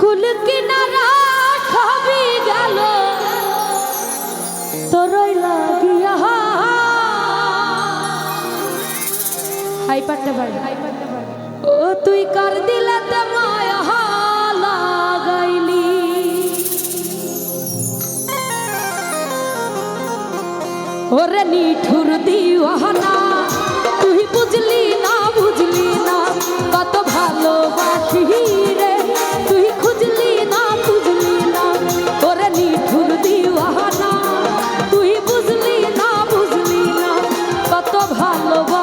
কুল কিনারা খাবি গেল। তোরই লাগিয়া হাই পারতে পারি ও তুই কর কার দিলাতে মায়া লাগাইলি? ওরে নিঠুর দিওয়ানা love.